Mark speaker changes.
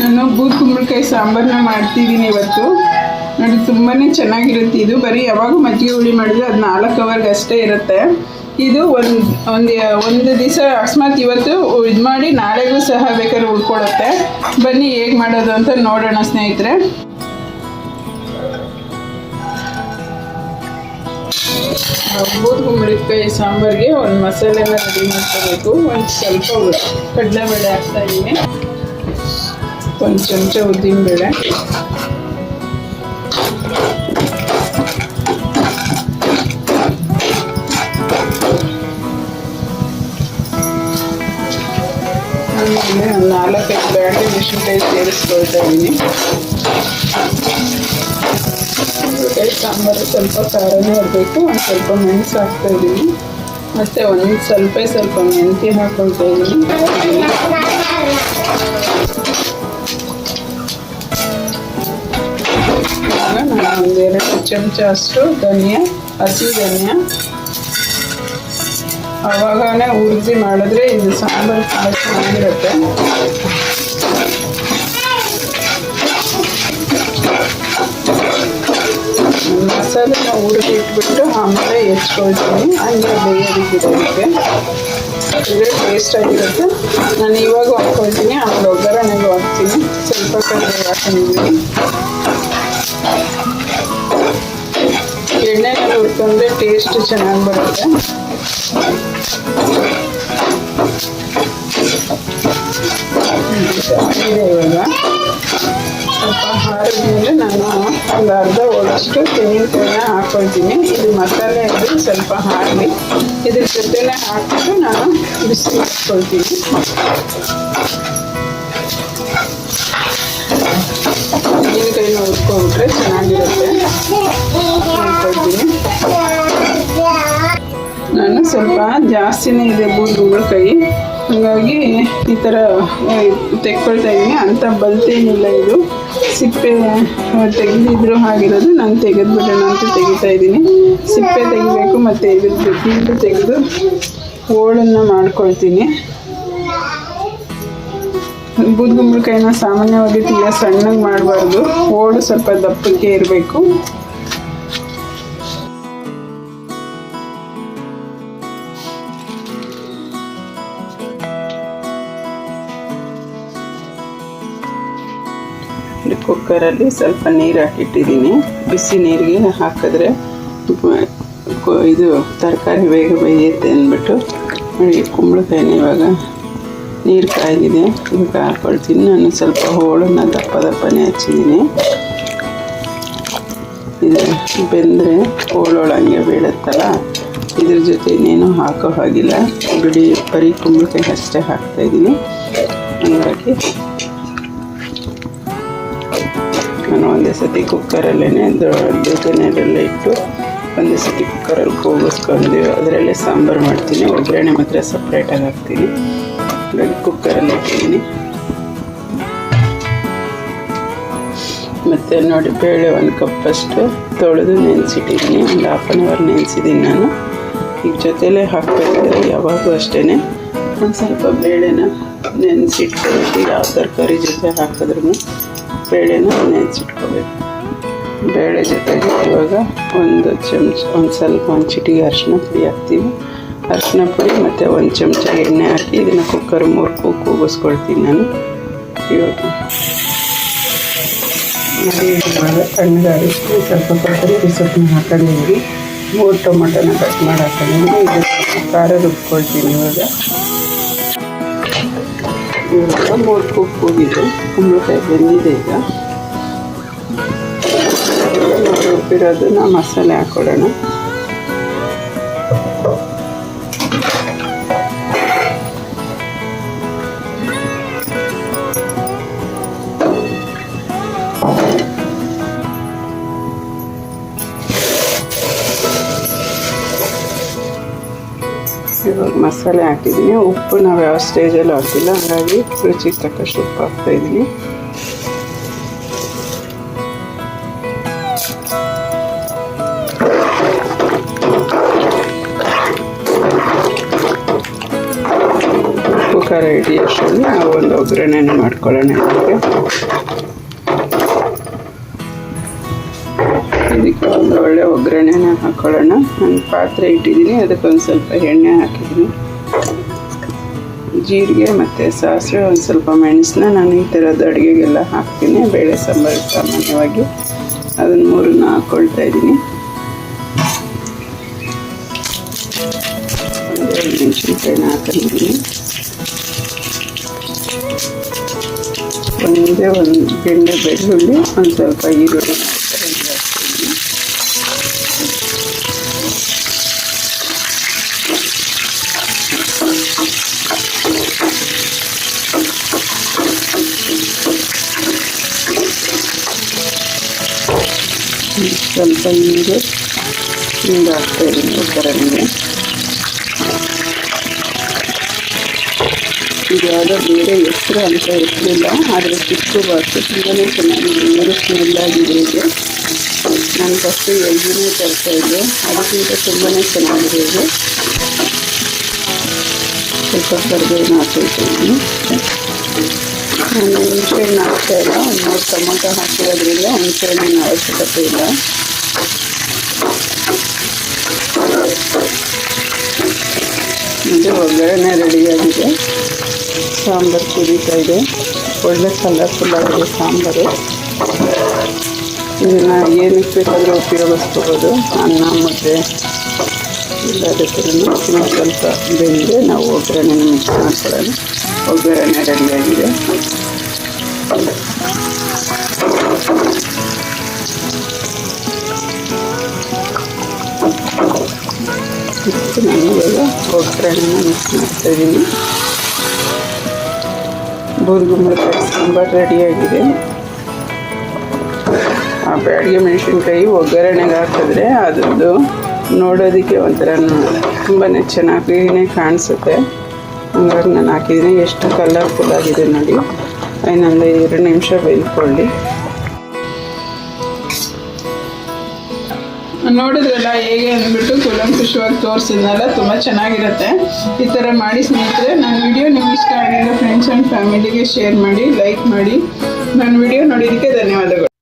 Speaker 1: ನಾನು ಬೂದ್ ಕುಂಬಳಕಾಯಿ ಸಾಂಬಾರನ್ನ ಮಾಡ್ತಿದ್ದೀನಿ ಇವತ್ತು. ನೋಡಿ ತುಂಬಾ ಚೆನ್ನಾಗಿರುತ್ತೆ. ಇದು ಬರೀ ಯಾವಾಗ ಮಜ್ಜಿಗೆ ಹುಳಿ ಮಾಡಿದ್ರೆ ಅದು ನಾಲ್ಕು ಅವರ್ಗೆ ಅಷ್ಟೇ ಇರುತ್ತೆ. ಇದು ಒಂದು ಒಂದು ಒಂದು ದಿವಸ ಅಕಸ್ಮಾತ್ ಇವತ್ತು ಇದು ಮಾಡಿ ನಾಳೆಗೂ ಸಹ ಬೇಕಾದ್ರೆ ಉಳ್ಕೊಳುತ್ತೆ. ಬನ್ನಿ ಹೇಗೆ ಮಾಡೋದು ಅಂತ ನೋಡೋಣ ಸ್ನೇಹಿತರೆ. ಬೂದ್ ಕುಂಬಳಕಾಯಿ ಸಾಂಬಾರಿಗೆ ಒಂದು ಮಸಾಲೆನ ರೆಡಿ ಮಾಡ್ಕೋಬೇಕು. ಒಂದು ಸ್ವಲ್ಪ ಕಡಲೆಬೇಳೆ ಹಾಕ್ತಾ ಇದ್ದೀನಿ. ಒಂದು ಚಮಚ ಉದ್ದಿನಬೇಳೆ ಆಮೇಲೆ ನಾಲ್ಕೈದು ಬ್ಯಾಡಗಿ ಮೆಣಸಿನ್ಕಾಯಿ ಸೇರಿಸ್ಕೊಳ್ತಾ ಇದ್ದೀನಿ ಕುಂಬಳಕಾಯಿ ಸಾಂಬಾರು ಸ್ವಲ್ಪ ಖಾರನೇ ಇರಬೇಕು ಒಂದು ಸ್ವಲ್ಪ ಮೆಣಸು ಹಾಕ್ತಾ ಇದ್ದೀನಿ ಮತ್ತು ಒಂದು ಸ್ವಲ್ಪ ಸ್ವಲ್ಪ ಮೆಂತ್ಯ ಹಾಕ್ಕೊಳ್ತಾ ಇದ್ದೀನಿ ಚಮಚ ಅಷ್ಟು ಧನಿಯಾ, ಹಸಿ ಧನಿಯಾ. ಅವಾಗನೇ ಹುರಿದು ಮಾಡಿದ್ರೆ ಇದು ಸಾಂಬಾರು ಭಾಳ ಚೆನ್ನಾಗಿರುತ್ತೆ. ಮಸಾಲೆನ ಹುರಿದು ಇಟ್ಬಿಟ್ಟು ಆಮೇಲೆ ಹೆಚ್ಕೊಳ್ತೀನಿ. ಹಂಗೆ ಬೇಯೋದಕ್ಕಿರೋದಕ್ಕೆ ಇದೇ ಟೇಸ್ಟ್ ಆಗಿರುತ್ತೆ. ನಾನು ಇವಾಗ ಹಾಕ್ಕೊಳ್ತೀನಿ ಆಮೇಲೆ ಒಗ್ಗರಣೆಗೂ ಹಾಕ್ತೀನಿ. ಸ್ವಲ್ಪ ಕಡಿಮೆ ಹಾಕೊಂಡಿದ್ದೀನಿ ಎಣ್ಣೆನಲ್ಲಿ ಟೇಸ್ಟ್ ಚೆನ್ನಾಗಿ ಬರುತ್ತೆ. ಇವಾಗ. ಸ್ವಲ್ಪ ಹಾರಿದ್ಮೇಲೆ ನಾನು ಒಂದು ಅರ್ಧ ಹೋಳಷ್ಟು ತೆಂಗಿನಕಾಯಿನ ಹಾಕ್ಕೊಳ್ತೀನಿ ಇದು ಮಸಾಲೆ ಅದು ಸ್ವಲ್ಪ ಹಾರಲಿ. ಇದ್ರ ಜೊತೆನೆ ಹಾಕ್ಬಿಟ್ಟು ನಾನು ಬಿಸಿ ಹಾಕ್ಕೊಳ್ತೀನಿ ತೆಂಗಿನಕಾಯಿನ ಹುರ್ಕೊಂಡ್ರೆ ಚೆನ್ನಾಗಿರುತ್ತೆ. ಜಾಸ್ತಿನೇ ಇದೆ ಬೂದುಗುಂಬಳಕಾಯಿ ಹಾಗಾಗಿ ಈ ಥರ ತೆಕ್ಕೊಳ್ತಾ ಇದ್ದೀನಿ ಅಂಥ ಬಲ್ತೇನಿಲ್ಲ ಇದು. ಸಿಪ್ಪೆ ತೆಗೆದಿದ್ರು ಹಾಗಿರೋದು ನಾನು ತೆಗೆದ್ಬಿಡೋಣ ಅಂತ ತೆಗಿತಾ ಇದ್ದೀನಿ ಸಿಪ್ಪೆ ತೆಗಿಬೇಕು ಮತ್ತು ಇದ್ರದ್ದು ಬೀಟು ತೆಗೆದು ಹೋಳನ್ನು ಮಾಡ್ಕೊಳ್ತೀನಿ. ಬೂದುಗುಂಬಳಕಾಯಿನ ಸಾಮಾನ್ಯವಾಗಿ ತುಂಬ ಸಣ್ಣಗೆ ಮಾಡಬಾರ್ದು. ಹೋಳು ಸ್ವಲ್ಪ ದಪ್ಪಕ್ಕೆ ಇರಬೇಕು. ಕುಕ್ಕರಲ್ಲಿ ಸ್ವಲ್ಪ ನೀರು ಹಾಕಿಟ್ಟಿದ್ದೀನಿ. ಬಿಸಿ ನೀರಿಗೆ ಹಾಕಿದ್ರೆ ಇದು ತರಕಾರಿ ಬೇಗ ಬೇಯುತ್ತೆ ಅಂದ್ಬಿಟ್ಟು ಈ ಕುಂಬಳಕಾಯಿನ ಇವಾಗ ನೀರು ಕಾಯ್ದಿದೆ. ಇವಾಗ ಹಾಕೊಳ್ತೀನಿ. ನಾನು ಸ್ವಲ್ಪ ಹೋಳನ್ನು ದಪ್ಪ ದಪ್ಪನೇ ಹಚ್ಚಿದ್ದೀನಿ. ಇದು ಬೆಂದರೆ ಹೋಳೊಳಂಗೆ ಬೀಳುತ್ತಲ್ಲ, ಇದ್ರ ಜೊತೆ ಇನ್ನೇನು ಹಾಕೋ ಹಾಗಿಲ್ಲ. ಬಿಡಿ ಬರೀ ಕುಂಬಳಕಾಯಿ ಅಷ್ಟೇ ಹಾಕ್ತಾಯಿದ್ದೀನಿ ಹಾಗಾಗಿ ನಾನು ಒಂದೇ ಸತಿ ಕುಕ್ಕರಲ್ಲೇ ದೊಡ್ಡನೆಲ್ಲ ಇಟ್ಟು ಒಂದೇ ಸತಿ ಕುಕ್ಕರಲ್ಲಿ ಕೂಗಿಸ್ಕೊಂಡು ಅದರಲ್ಲೇ ಸಾಂಬಾರು ಮಾಡ್ತೀನಿ. ಒಗ್ಗರಣೆ ಮಾತ್ರ ಸಪ್ರೇಟಾಗಿ ಹಾಕ್ತೀನಿ. ಹಾಗಾಗಿ ಕುಕ್ಕರಲ್ಲಿ ಇಟ್ಟಿದ್ದೀನಿ. ಮತ್ತು ನೋಡಿ, ಬೇಳೆ ಒಂದು ಕಪ್ಪಷ್ಟು ತೊಳೆದು ನೆನೆಸಿಟ್ಟಿದ್ದೀನಿ. ಒಂದು ಹಾಫ್ ಆನ್ ಅವರ್ ನೆನೆಸಿದ್ದೀನಿ ನಾನು. ಈಗ ಜೊತೆಲೇ ಹಾಕಬೇಕಾದ್ರೆ ಯಾವಾಗಲೂ ಅಷ್ಟೇ ಒಂದು ಸ್ವಲ್ಪ ಬೇಳೆನ ನೆನೆಸಿಟ್ಕೊಬೇಕು ಯಾವ ತರಕಾರಿ ಜೊತೆ ಹಾಕಿದ್ರೂ ಬೇಳೆನ ನೆನೆಸಿಟ್ಕೋಬೇಕು. ಬೇಳೆ ಜೊತೆಗೆ ಇವಾಗ ಒಂದು ಚಮಚ, ಒಂದು ಸ್ವಲ್ಪ, ಒಂದು ಚಿಟಿಗೆ ಅರಿಶಿನ ಪುಡಿ ಹಾಕ್ತೀವಿ. ಅರಿಶಿನ ಪುಡಿ ಮತ್ತು ಒಂದು ಚಮಚ ಎಣ್ಣೆ ಹಾಕಿ ಇದನ್ನು ಕುಕ್ಕರ್ ಮುರ್ಕು ಕೂಗಿಸ್ಕೊಳ್ತೀನಿ ನಾನು. ಇವಾಗ. ತಣ್ಣಗಾರಿಸಿ ಸ್ವಲ್ಪ ಕೊತ್ತಂಬರಿ ಸೊಪ್ಪನ್ನ ಹಾಕೊಂಡಿದ್ದೀನಿ ಮೂರು ಟೊಮೊಟೊನ ಕಟ್ ಮಾಡಿ ಹಾಕೊಂಡಿದ್ದೀನಿ ಇದು ಖಾರ ರುಬ್ಕೊಳ್ತೀನಿ ಇವಾಗ. ಇವಾಗ ಮೂರು ಕುಕ್ ಹೋಗಿದೆ ಕುಂಬಳಕಾಯಿ ಬೆಂದಿದೆ ಈಗ ರುಬ್ಬಿರೋದನ್ನ ಮಸಾಲೆ ಹಾಕ್ಕೊಳ್ಳೋಣ ಇವಾಗ ಮಸಾಲೆ ಹಾಕಿದ್ದೀನಿ. ಉಪ್ಪು ನಾವು ಯಾವ ಸ್ಟೇಜಲ್ಲಿ ಹಾಕಿಲ್ಲ. ಹಾಗಾಗಿ ರುಚಿಗೆ ತಕ್ಕಷ್ಟು ಉಪ್ಪು ಹಾಕ್ತಾ ಇದ್ದೀನಿ. ಉಪ್ಪು ಖಾರ ಹಿಡಿಯೋಷ್ಟರಲ್ಲಿ ನಾವು ಒಂದು ಒಗ್ಗರಣೆನ ಮಾಡ್ಕೊಳ್ಳೋಣ ಒಂದು ಒಳ್ಳೆ ಒಗ್ಗರಣೆನ ಹಾಕ್ಕೊಳ್ಳೋಣ ನಾನು ಪಾತ್ರೆ ಇಟ್ಟಿದ್ದೀನಿ ಅದಕ್ಕೆ ಒಂದು ಸ್ವಲ್ಪ ಎಣ್ಣೆ ಹಾಕಿದ್ದೀನಿ. ಜೀರಿಗೆ ಮತ್ತು ಸಾಸಿವೆ, ಒಂದು ಸ್ವಲ್ಪ ಮೆಣಸನ್ನ ನಾನು ಈ ಥರದ ಅಡುಗೆಗೆಲ್ಲ ಹಾಕ್ತೀನಿ. ಬೇಳೆ ಸಾಂಬಾರು ಸಾಮಾನ್ಯವಾಗಿ ಅದನ್ನು ಮೂರನ್ನ ಹಾಕ್ಕೊಳ್ತಾ ಇದ್ದೀನಿ. ಒಂದೆರಡು ಮೆಣಸಿನ್ಕಾಯಿನ ಹಾಕೊಂಡಿದ್ದೀನಿ. ಒಂದೇ ಒಂದು ಬೆಣ್ಣೆ ಬೆಳ್ಳುಳ್ಳಿ ಒಂದು ಸ್ವಲ್ಪ ಈರುಳ್ಳಿ. ಸ್ವಲ್ಪ ನೀರು ಹಿಂದೆ ಹಾಕ್ತಾ ಇದ್ದೀನಿ ಒಗ್ಗರಣೆಗೆ ಇದು ಯಾವುದೋ ಬೇರೆ ಹೆಸರು ಅಂತ ಇರಲಿಲ್ಲ ಆದರೆ ಚಿಕ್ಕ ಬಾತು ತುಂಬಾ ಚೆನ್ನಾಗಿದೆ ನೀರು ಸ್ಮೆಲ್ ಆಗಿದೆ ಇದು ನಾನು ಫಸ್ಟು ಎಲ್ಜಿನೇ ತರ್ತಾ ಇದ್ದೆ ಅದಕ್ಕಿಂತ ತುಂಬಾ ಚೆನ್ನಾಗಿದೆ ಇದು ಸ್ವಲ್ಪ ಕರ್ಬೇವಿನ ಹಾಕಿರ್ತೀನಿ ನಾನು ಹುಣಸೆ ಹಣ್ಣು ಹಾಕ್ತಾ ಇಲ್ಲ ಒಂದು ಮೂರು ಟೊಮೊಟೊ ಹಾಕಿರೋದ್ರಿಂದ ಹುಣಸೆ ಹಣ್ಣಿನ ಅವಶ್ಯಕತೆ ಇಲ್ಲ ಇದು ಒಗ್ಗರಣೆ ರೆಡಿಯಾಗಿದೆ. ಸಾಂಬಾರು ಕುದೀತಾ ಇದೆ. ಒಳ್ಳೆ ಕಲರ್ಫುಲ್ ಆಗಿದೆ ಸಾಂಬಾರು. ಇದನ್ನು ಏನಕ್ಕೆ ಬೇಕಾದರೂ ಉಪಯೋಗಿಸ್ಕೋಬೋದು. ಅನ್ನ ಮುದ್ದೆ ಎಲ್ಲದಕ್ಕೂ ಸ್ವಲ್ಪ ಬೆಂದರೆ ನಾವು ಒಗ್ಗರಣೆ ಮಿಕ್ಸ್ ಮಾಡ್ಕೊಳ್ಳೋಣ. ಒಗ್ಗರಣೆ ರೆಡಿಯಾಗಿದೆ. ಮತ್ತು ನಾನು ಇವಾಗ ಒಗ್ಗರಣೆನ ಮಿಕ್ಸ್ ಮಾಡ್ತಾಯಿದ್ದೀನಿ ಬೂರ್ಗುಂಬಳಕಾಯಿ ಸಾಂಬಾರು ರೆಡಿಯಾಗಿದೆ ಆ ಬ್ಯಾಡಿಗೆ ಮೆಣಸಿನ್ಕಾಯಿ ಒಗ್ಗರಣೆಗೆ ಹಾಕಿದ್ರೆ ಅದರದ್ದು ನೋಡೋದಕ್ಕೆ ಒಂಥರ ತುಂಬಾ ಚೆನ್ನಾಗಿನೇ ಕಾಣಿಸುತ್ತೆ. ಹಂಗಾಗಿ ನಾನು ಹಾಕಿದ್ದೀನಿ. ಎಷ್ಟು ಕಲರ್ಫುಲ್ ಆಗಿದೆ ನೋಡಿ. ಇನ್ನೊಂದು ಎರಡು ನಿಮಿಷ ಬೇಯ್ಕೊಳ್ಳಿ
Speaker 2: ನೋಡಿದ್ರಲ್ಲ ಹೇಗೆ ಅಂದ್ಬಿಟ್ಟು ಕುಲಂಕುಷವಾಗಿ ತೋರಿಸಿದ್ನಲ್ಲ, ತುಂಬ ಚೆನ್ನಾಗಿರುತ್ತೆ. ಈ ಥರ ಮಾಡಿ ಸ್ನೇಹಿತರೆ, ನನ್ನ ವಿಡಿಯೋ ನಿಮ್ಗೆ ಇಷ್ಟ ಆಗಿರೋ ಫ್ರೆಂಡ್ಸ್ ಆ್ಯಂಡ್ ಫ್ಯಾಮಿಲಿಗೆ ಶೇರ್ ಮಾಡಿ ಲೈಕ್ ಮಾಡಿ. ನನ್ನ ವಿಡಿಯೋ ನೋಡಿದ್ದಕ್ಕೆ ಧನ್ಯವಾದಗಳು.